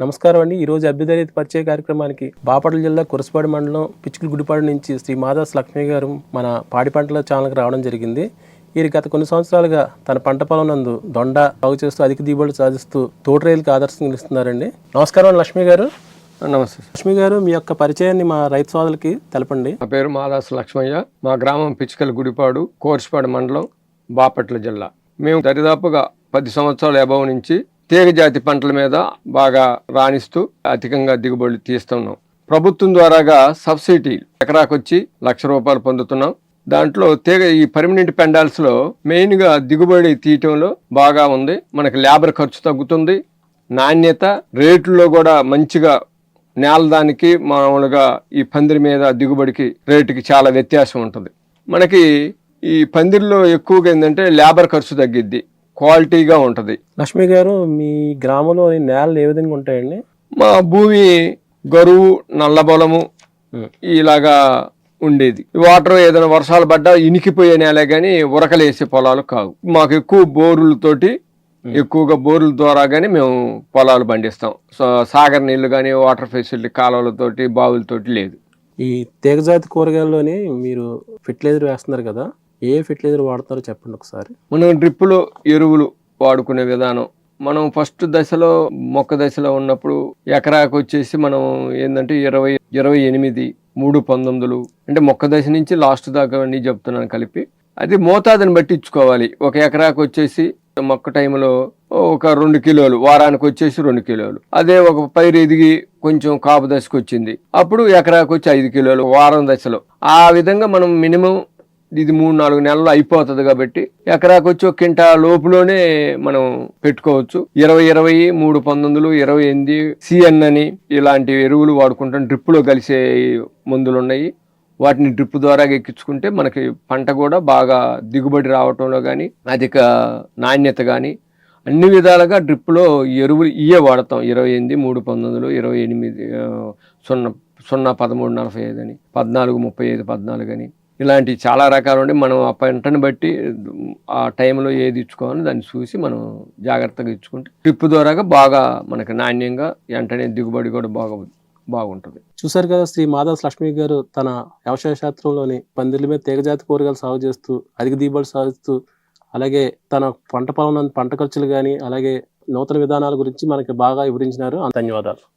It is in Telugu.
నమస్కారం అండి. ఈరోజు అభ్యుదయ పరిచయ కార్యక్రమానికి బాపట్ల జిల్లా కురసపాడు మండలం పిచ్చుకుల గుడిపాడు నుంచి శ్రీ మాదాస్ లక్ష్మి గారు మన పాడి పంటల ఛానల్కి రావడం జరిగింది. వీరు గత కొన్ని సంవత్సరాలుగా తన పంట పొలం నందు దొండ సాగు చేస్తూ అధిక దిగుబడులు సాధిస్తూ తోట రైలుకి ఆదర్శం నిలుస్తున్నారండి. నమస్కారం అండి లక్ష్మి గారు. నమస్తే. లక్ష్మి గారు మీ యొక్క పరిచయాన్ని మా రైతు సోదరులకి తెలపండి. నా పేరు మాదాసు లక్ష్మయ్య. మా గ్రామం పిచ్చికల గుడిపాడు కోర్సుపాడు మండలం బాపట్ల జిల్లా. మేము దరిదాపుగా పది సంవత్సరాల అభావం నుంచి తీగ జాతి పంటల మీద బాగా రాణిస్తూ అధికంగా దిగుబడులు తీస్తున్నాం. ప్రభుత్వం ద్వారాగా సబ్సిడీ ఎకరాకొచ్చి లక్ష రూపాయలు పొందుతున్నాం. దాంట్లో తీగ ఈ పర్మనెంట్ పెండాల్స్లో మెయిన్గా దిగుబడి తీయటంలో బాగా ఉంది. మనకి లేబర్ ఖర్చు తగ్గుతుంది. నాణ్యత రేట్లలో కూడా మంచిగా నేల దానికి మామూలుగా ఈ పందిరి మీద దిగుబడికి రేటుకి చాలా వ్యత్యాసం ఉంటుంది. మనకి ఈ పందిరిలో ఎక్కువగా ఏంటంటే లేబర్ ఖర్చు తగ్గిద్ది. క్వాలిటీగా ఉంటుంది. లక్ష్మి గారు మీ గ్రామంలోని నేలలు ఏ విధంగా ఉంటాయండి? మా భూమి గరువు నల్లబొలము ఇలాగా ఉండేది. వాటర్ ఏదైనా వర్షాలు పడ్డా ఇనికిపోయే నేలే కానీ ఉరకలేసే పొలాలు కావు. మాకు ఎక్కువ బోరులతోటి ఎక్కువగా బోరుల ద్వారా కానీ మేము పొలాలు పండిస్తాం. సో సాగర్ నీళ్ళు కానీ వాటర్ ఫెసిలిటీ కాలువలతోటి బావులతోటి లేదు. ఈ తీగజాతి కూరగాయల్లోని మీరు ఫెర్టిలైజర్ వేస్తున్నారు కదా ఏ ఫెర్టిలైజర్ వాడతారో చెప్పండి ఒకసారి. మనం డ్రిప్పులో ఎరువులు వాడుకునే విధానం మనం ఫస్ట్ దశలో మొక్క దశలో ఉన్నప్పుడు ఎకరాకు వచ్చేసి మనం ఏంటంటే ఇరవై ఇరవై ఎనిమిది మూడు పంతొమ్మిదిలు అంటే మొక్క దశ నుంచి లాస్ట్ దాకా అన్నీ చెప్తున్నాను కలిపి. అది మోతాదుని బట్టి ఇచ్చుకోవాలి. ఒక ఎకరాకు వచ్చేసి మొక్క టైంలో ఒక రెండు కిలోలు వారానికి వచ్చేసి రెండు కిలోలు. అదే ఒక పైరు ఎదిగి కొంచెం కాపు దశకు వచ్చింది. అప్పుడు ఎకరాకు వచ్చి ఐదు కిలోలు వారం దశలో. ఆ విధంగా మనం మినిమం ఇది మూడు నాలుగు నెలలు అయిపోతుంది కాబట్టి ఎకరాకు వచ్చి ఒక కింటా లోపులోనే మనం పెట్టుకోవచ్చు. ఇరవై ఇరవై మూడు పంతొమ్మిదిలు ఇరవై ఎనిమిది సిఎన్ అని ఇలాంటి ఎరువులు వాడుకుంటాం. డ్రిప్పులో కలిసే మందులు ఉన్నాయి. వాటిని డ్రిప్ ద్వారా ఎక్కించుకుంటే మనకి పంట కూడా బాగా దిగుబడి రావటంలో కానీ అధిక నాణ్యత కానీ అన్ని విధాలుగా డ్రిప్లో ఎరువులు ఇయే వాడతాం. ఇరవై ఎనిమిది మూడు పంతొమ్మిదిలు ఇరవై ఎనిమిది సున్నా సున్నా పదమూడు నలభై ఐదు అని పద్నాలుగు ముప్పై ఐదు పద్నాలుగు అని. ఇలాంటి చాలా రకాలు ఉండి మనం ఆ పంటను బట్టి ఆ టైంలో ఏది ఇచ్చుకోవాలని దాన్ని చూసి మనం జాగ్రత్తగా ఇచ్చుకుంటే ట్రిప్ ద్వారాగా బాగా మనకి నాణ్యంగా వెంటనే దిగుబడి కూడా బాగా బాగుంటుంది. చూశారు కదా శ్రీ మాధవ్ లక్ష్మి గారు తన వ్యవసాయ శాస్త్రంలోని పందిళ్ళ మీద తీగజాతి కూరగాయలు సాగు చేస్తూ అధిక దిగుబడి సాధిస్తూ అలాగే తన పంట పొలం పంట ఖర్చులు కానీ అలాగే నూతన విధానాల గురించి మనకి బాగా వివరించినారు. ధన్యవాదాలు.